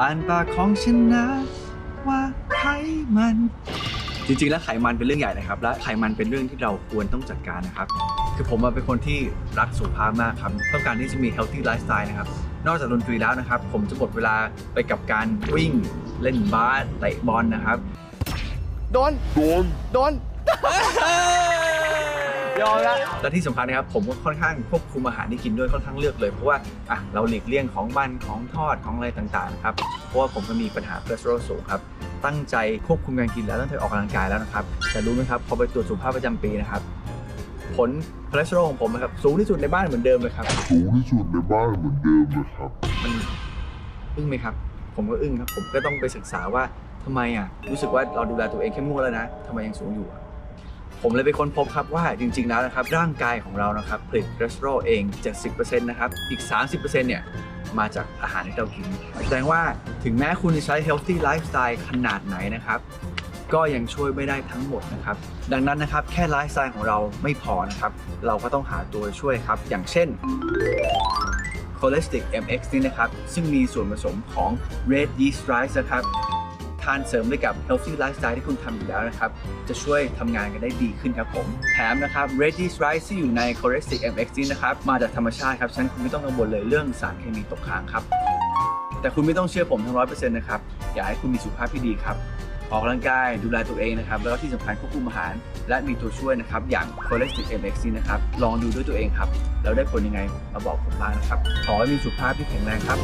อ่านปากของฉันนะ ว่าไขมัน จริงๆ แล้วไขมันเป็นเรื่องใหญ่นะครับ และไขมันเป็นเรื่องที่เราควรต้องจัดการนะครับ คือผมอะเป็นคนที่รักสุขภาพมากครับ ต้องการที่จะมี healthy lifestyle นะครับ นอกจากดนตรีแล้วนะครับ ผมจะหมดเวลาไปกับการวิ่ง เล่นบาสเตะบอลนะครับ โดน โดน โดน ยอมละและที่สำคัญนะครับผมก็ค่อนข้างควบคุมอาหารที่กินด้วยค่อนข้างเลือกเลยเพราะว่าอะเราหลีกเลี่ยงของมันของทอดของอะไรต่างๆนะครับเพราะว่าผมก็มีปัญหาคอเลสเตอรอลสูงครับตั้งใจควบคุมการกินแล้วตั้งใจออกกำลังกายแล้วนะครับแต่รู้ไหมครับพอไปตรวจสุขภาพประจำปีนะครับผลคอเลสเตอรอลของผมนะครับสูงที่สุดในบ้านเหมือนเดิมเลยครับ สูงที่สุดในบ้านเหมือนเดิมเลยครับ มันอึ้งไหมครับ ผมก็อึ้งครับ ผมก็ต้องไปศึกษาว่าทำไมอะ รู้สึกว่าเราดูแลตัวเองเข้มงวดแล้วนะทำไมยังสูงอยู่อะ ผมเลยไปค้นพบครับว่าจริง ๆ แล้วนะครับ ร่างกายของเรานะครับผลิตคอเลสเตอรอลเองจาก10%นะครับ อีก 30%เนี่ยมาจากอาหารที่เรากิน แสดงว่าถึงแม้คุณจะใช้ healthy lifestyle ขนาดไหนนะครับ ก็ยังช่วยไม่ได้ทั้งหมดนะครับ ดังนั้นนะครับแค่ไลฟ์สไตล์ของเราไม่พอนะครับ เราก็ต้องหาตัวช่วยครับ อย่างเช่น c h o l e s t i c MX นี่นะครับ ซึ่งมีส่วนผสมของ Red Yeast Rice นะครับ ทานเสริมด้วยกับ Healthy Lifestyle ที่คุณทำอยู่แล้วนะครับ จะช่วยทำงานกันได้ดีขึ้นครับผม แถมนะครับ ready Rice ที่อยู่ใน c h o l e s t i c MX นี่นะครับ มาจากธรรมชาติครับ ฉะนั้นคุณไม่ต้องกังวลเลยเรื่องสารเคมีตกค้างครับ แต่คุณไม่ต้องเชื่อผมทั้งร้อยเปอร์เซ็นต์นะครับ อยากให้คุณมีสุขภาพที่ดีครับ ออกกำลังกายดูแลตัวเองนะครับ แล้วก็ที่สำคัญควบคุมอาหาร และมีตัวช่วยนะครับ อย่าง c h o l e s t i c MX นี่นะครับ ลองดูด้วยตัวเองครับ แล้วได้ผลยังไงมาบอกผมบ้างนะครับ ขอให้มีสุขภาพที่แข็งแรงครับ